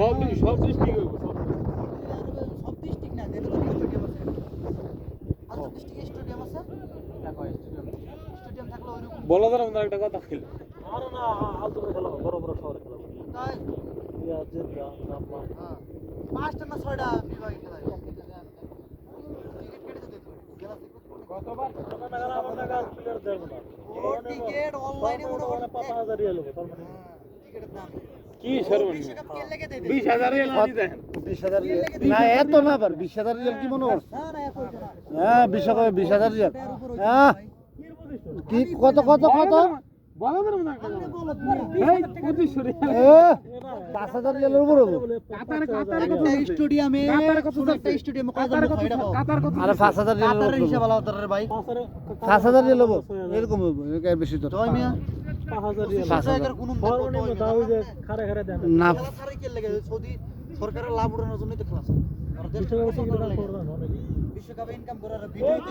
সব সব ডিস্ট্রিক্ট হইব সব ডিস্ট্রিক্ট না তো স্টেডিয়াম আছে। আচ্ছা ডিস্ট্রিক্টে স্টেডিয়াম আছে? স্টেডিয়াম থাকলে ওইরকম বলাদার মধ্যে একটা কথা ছিল আরে না আলতো খেলা হবে, বড় বড় শহরে খেলা তাই? Yeah, Jeddah, Jaffna. হ্যাঁ। পাঁচটা না ছয়টা বিভাগে খেলা হয় টিকিট কেটে যেতে হবে খেলা দেখতে কতবার ওখানে গেলে আমাদের কাছে না। ও টিকিট অনলাইনে মনে তার মানে টিকিটের দাম। কি বিশ হাজার রিয়াল বিশ হাজার রিয়াল। না এত না আবার বিশ হাজার রিয়াল কি মনে করছে? না না এক হইছে না। হ্যাঁ বিশ হাজার রিয়াল। এটার উপর হইছে হ্যাঁ। কি কত কত কত? রিয়াল। হাজার হাজার হাজার- হাজার রিয়াল এরকম বেশি তো জয় মিয়া পাঁচ হাজার রিয়াল পাঁচ হাজার। জায়গার কোনো সর্বনিম্ন তাও ওই যে খাড়ে খাড়ে দেন না খেলা ছাড়াই কে লেগে সৌদি সরকারের লাভ উঠানোর জন্যই তো খেলা চলে। আর দেশ বিশ্বকাপে পছন্দ করে করবে লেগে। না, অনেক। ইনকাম করার ভিডিওতে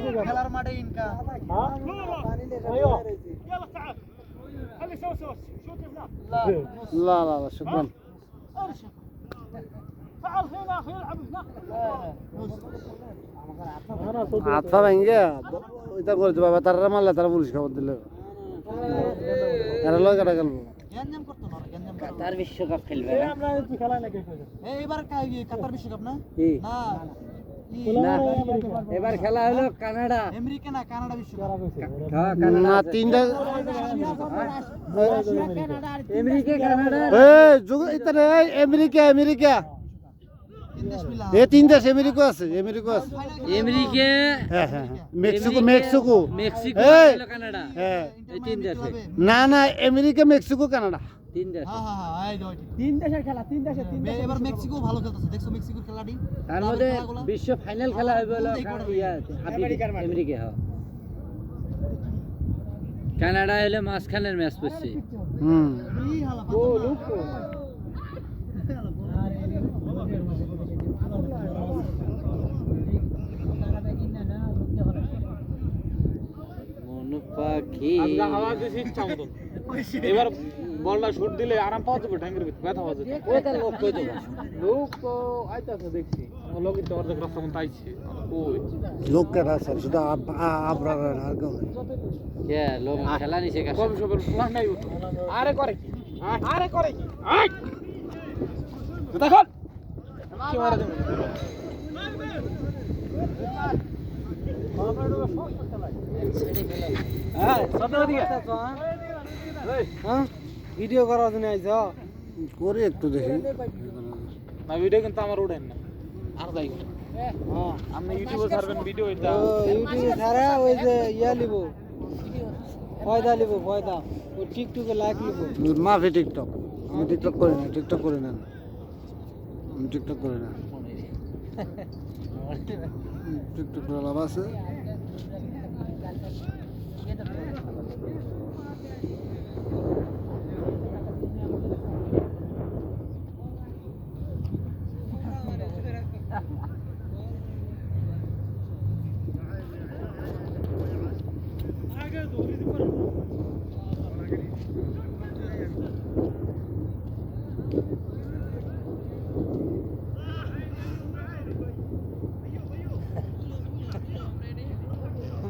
ইনকাম খেলার মাঠে ইনকাম হ্যাঁ? আইয়ো। লা লা লা শুকরান না, না, চোদ্দ হাত পা ভেঙে ওইটা করে দিবা এরা লয় কাটা গেল না করতো। বিশ্বকাপ খেলবে এই আমরা একটু খেলায় নাকি হয়ে এই এবার কা- ইয়ে কাতার বিশ্বকাপ না? না। না। এবার খেলা হলো কানাডা। আমেরিকা না কানাডা বিশ্বকাপ। খারাপ না তিনটা আমেরিকা কানাডা এই যুগ ইতারে আমেরিকা আমেরিকা। এ তিন দেশ আমেরিকা আছে আমেরিকা আছে। আমেরিকা হ্যাঁ হ্যাঁ হ্যাঁ। Mexico Mexico. Mexico Canada. হ্যাঁ। এই তিন দেশে। না না আমেরিকা মেক্সিকো কানাডা। তিন দেশ হ্যাঁ হ্যাঁ এই দাও ঠিক। তিন দেশের খেলা তিন দেশে তিন মে- এবার মেক্সিকো ভালো খেলতেছে। দেখছ মেক্সিকোর খেলাটি? তার মধ্যে বিশ্ব ফাইনাল খেলা হবে হলো আমেরিকা হ্যাঁ। কানাডা হলে মাঝখানের ম্যাচ পড়ছে হুম। এই হালা পাতা না। পাখি এবার বলটা শুট দিলে আরাম পাওয়া যাবে ভিতরে। ব্যথা হওয়া যাবে। ওই তার লোক কই দেবো লোক তো আইতাছে দেখছি। আমার তো অর্ধেক রাস্তা মতো আইছে। ওই লোক কাটা আছে শুধু আবরার আর কেউ নেই। কে? লোক খেলা নিছে কাছে। কম সবের প্ল্যান নাই আরে করে কি? আরে করে কি? আই ভিডিও করার জন্য আইছ করে একটু দেখি না ভিডিও কিন্তু আমার উঠেন না আর যাই আপনি ভিডিও ইউটিউবে ওই যে লিব টিকটকে। টিকটক আমি টিকটক করি না টিকটক করি না টিকটক করে না। টিকটক করে লাভ আছে?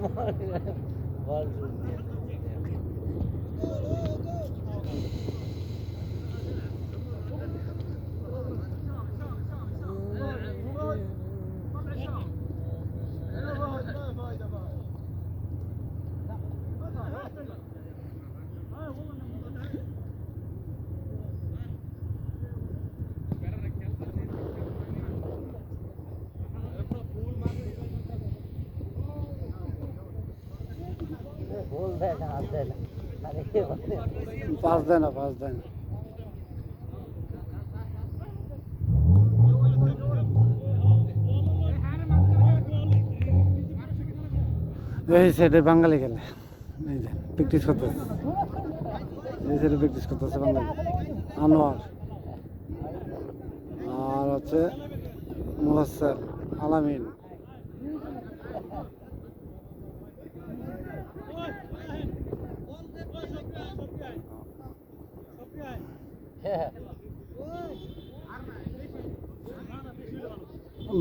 var. Var. পাঁচ দেয় না, পাঁচ দেয় না এই সাইডে বাঙালি গেলে এই যে প্র্যাকটিস করতেছে। এই সাইডে প্র্যাকটিস করতেছে বাঙালি। আনোয়ার। আর হচ্ছে মুহাসের আলামিন।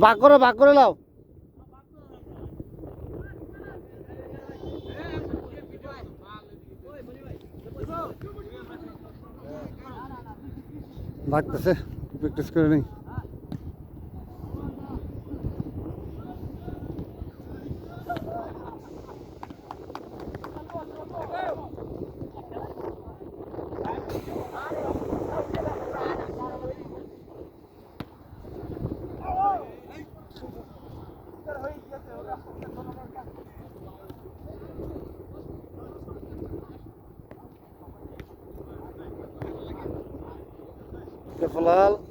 ভাগ করো ভাগ করে নাও। ভাগতেছে প্র্যাকটিস করে নেই। para falá-lo